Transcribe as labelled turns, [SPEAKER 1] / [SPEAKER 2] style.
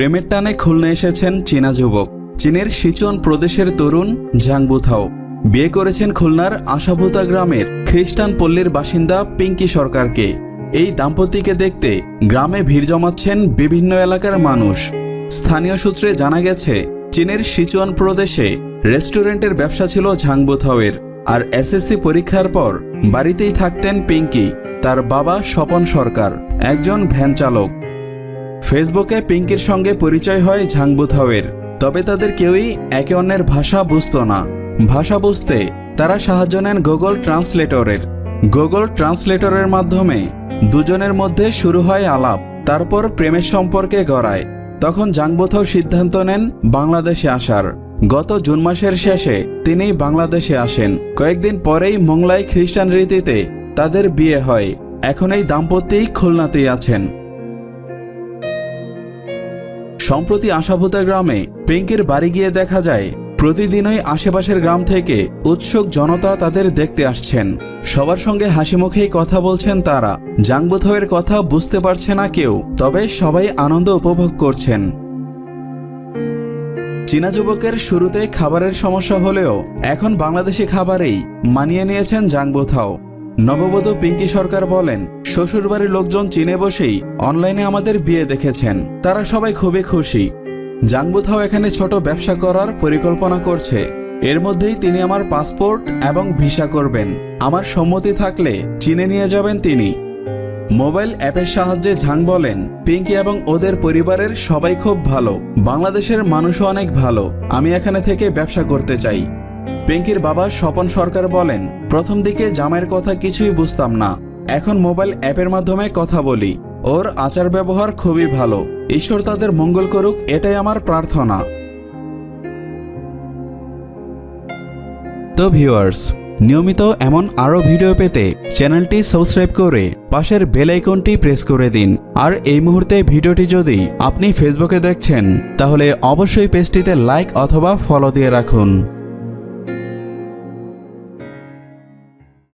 [SPEAKER 1] প্রেমের টানে খুলনা এসেছেন চীনা যুবক। চীনের সিচুয়ান প্রদেশের তরুণ ঝাংবুথাও বিয়ে করেছেন খুলনার আশাভূতা গ্রামের খ্রিস্টান পল্লীর বাসিন্দা পিঙ্কি সরকারকে। এই দাম্পত্যকে দেখতে গ্রামে ভিড় জমাচ্ছেন বিভিন্ন এলাকার মানুষ। স্থানীয় সূত্রে জানা গেছে, চীনের সিচুয়ান প্রদেশে রেস্টুরেন্টের ব্যবসা ছিল ঝাংবুথাওয়ের আর এসএসসি পরীক্ষার পর বাড়িতেই থাকতেন পিঙ্কি, তার বাবা স্বপন সরকার, একজন ভ্যান চালক। ফেসবুকে পিঙ্কির সঙ্গে পরিচয় হয় ঝাংবুথাওয়ের তবে তাদের কেউই একে অন্যের ভাষা বুঝত না। ভাষা বুঝতে তারা সাহায্য নেন গুগল ট্রান্সলেটরের। গুগল ট্রান্সলেটরের মাধ্যমে দুজনের মধ্যে শুরু হয় আলাপ, তারপর প্রেমের সম্পর্কে গড়ায়। তখন জাংবোথাও সিদ্ধান্ত নেন বাংলাদেশে আসার। গত জুন মাসের শেষে তিনি বাংলাদেশে আসেন। কয়েকদিন পরেই মোংলায় খ্রিস্টান রীতিতে তাদের বিয়ে হয়। এখন এই দাম্পত্যেই খুলনাতেই আছেন। সম্প্রতি আশাভূতা গ্রামে পিঙ্কির বাড়ি গিয়ে দেখা যায়, প্রতিদিনই আশেপাশের গ্রাম থেকে উৎসুক জনতা তাদের দেখতে আসছেন। সবার সঙ্গে হাসি মুখেই কথা বলছেন তারা। জাংবুথয়ের কথা বুঝতে পারছে না কেউ, তবে সবাই আনন্দ উপভোগ করছেন। চীনা যুবকের শুরুতে খাবারের সমস্যা হলেও এখন বাংলাদেশি খাবারেই মানিয়ে নিয়েছেন জাংবোথাও। নববধূ পিঙ্কি সরকার বলেন, শ্বশুরবাড়ির লোকজন চীনে বসেই অনলাইনে আমাদের বিয়ে দেখেছেন। তারা সবাই খুবই খুশি। জাংবুথাও এখানে ছোট ব্যবসা করার পরিকল্পনা করছে। এর মধ্যেই তিনি আমার পাসপোর্ট এবং ভিসা করবেন। আমার সম্মতি থাকলে চীনে নিয়ে যাবেন তিনি। মোবাইল অ্যাপের সাহায্যে ঝাং বলেন, পিঙ্কি এবং ওদের পরিবারের সবাই খুব ভালো। বাংলাদেশের মানুষও অনেক ভালো। আমি এখানে থেকে ব্যবসা করতে চাই। পিঙ্কির বাবা স্বপন সরকার বলেন, প্রথম দিকে জামাইয়ের কথা কিছুই বুঝতাম না। এখন মোবাইল অ্যাপের মাধ্যমে কথা বলি। ওর আচার ব্যবহার খুবই ভালো। ঈশ্বর তাদের মঙ্গল করুক, এটাই আমার প্রার্থনা। তো ভিউয়ার্স, নিয়মিত এমন আরও ভিডিও পেতে চ্যানেলটি সাবস্ক্রাইব করে পাশের বেল আইকনটি প্রেস করে দিন। আর এই মুহূর্তে ভিডিওটি যদি আপনি ফেসবুকে দেখছেন, তাহলে অবশ্যই পেজটিতে লাইক অথবা ফলো দিয়ে রাখুন।